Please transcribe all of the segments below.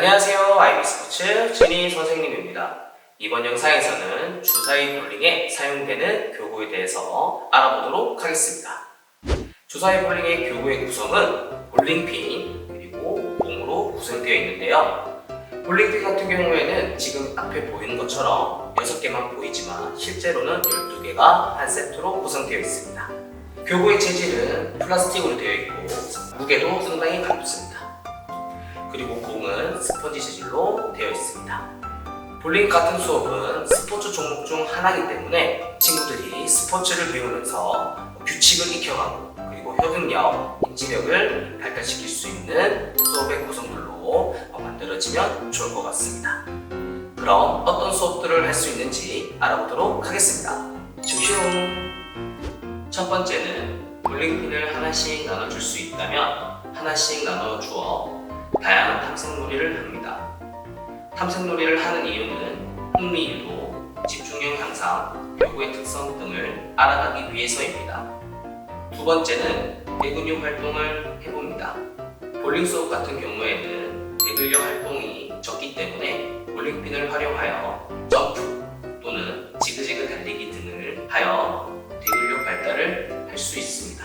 안녕하세요. 아이비 스포츠 진희 선생님입니다. 이번 영상에서는 주사위 볼링에 사용되는 교구에 대해서 알아보도록 하겠습니다. 주사위 볼링의 교구의 구성은 볼링핀 그리고 공으로 구성되어 있는데요. 볼링핀 같은 경우에는 지금 앞에 보이는 것처럼 6개만 보이지만 실제로는 12개가 한 세트로 구성되어 있습니다. 교구의 재질은 플라스틱으로 되어 있고 무게도 상당히 가볍습니다. 그리고 공은 스펀지 재질로 되어 있습니다. 볼링 같은 수업은 스포츠 종목 중 하나이기 때문에 친구들이 스포츠를 배우면서 규칙을 익혀가고 그리고 협응력, 인지력을 발달시킬 수 있는 수업의 구성들로 만들어지면 좋을 것 같습니다. 그럼 어떤 수업들을 할 수 있는지 알아보도록 하겠습니다. 즉시 첫 번째는 볼링핀을 하나씩 나눠줄 수 있다면 하나씩 나눠주어 다양한 탐색놀이를 합니다. 탐색놀이를 하는 이유는 흥미유도, 집중력 향상, 교구의 특성 등을 알아가기 위해서입니다. 두 번째는 대근육 활동을 해봅니다. 볼링 수업 같은 경우에는 대근력 활동이 적기 때문에 볼링핀을 활용하여 점프 또는 지그재그 달리기 등을 하여 대근력 발달을 할 수 있습니다.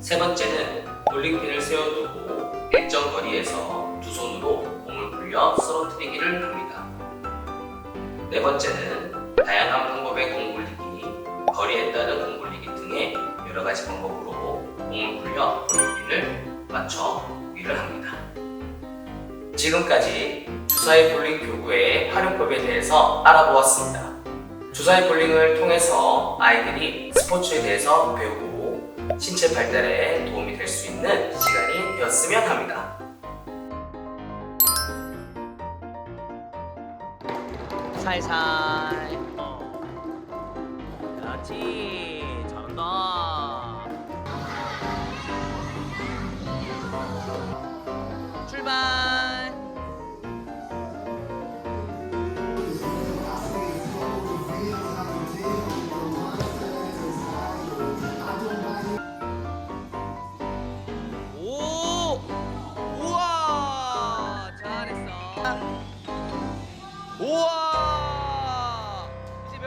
세 번째는 볼링핀을 세워두고 거리에서 두 손으로 공을 굴려 쓰러뜨리기를 합니다. 네 번째는 다양한 방법의 공 굴리기, 거리에 따른 공 굴리기 등의 여러 가지 방법으로 공을 굴려 볼링핀을 맞춰 위를 합니다. 지금까지 주사위 볼링 교구의 활용법에 대해서 알아보았습니다. 주사위 볼링을 통해서 아이들이 스포츠에 대해서 배우고 신체 발달에 도움이 될 수 있는 시간이 되었으면 합니다. 살살. 어. 그렇지. 잘한다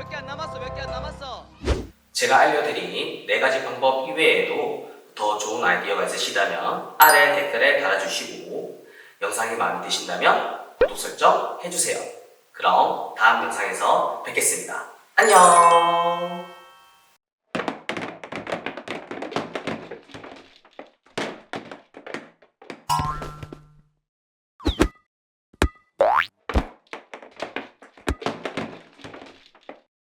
몇 개 안 남았어 몇 개 안 남았어 제가 알려드린 네 가지 방법 이외에도 더 좋은 아이디어가 있으시다면 아래 댓글에 달아주시고 영상이 마음에 드신다면 구독 설정 해주세요. 그럼 다음 영상에서 뵙겠습니다. 안녕!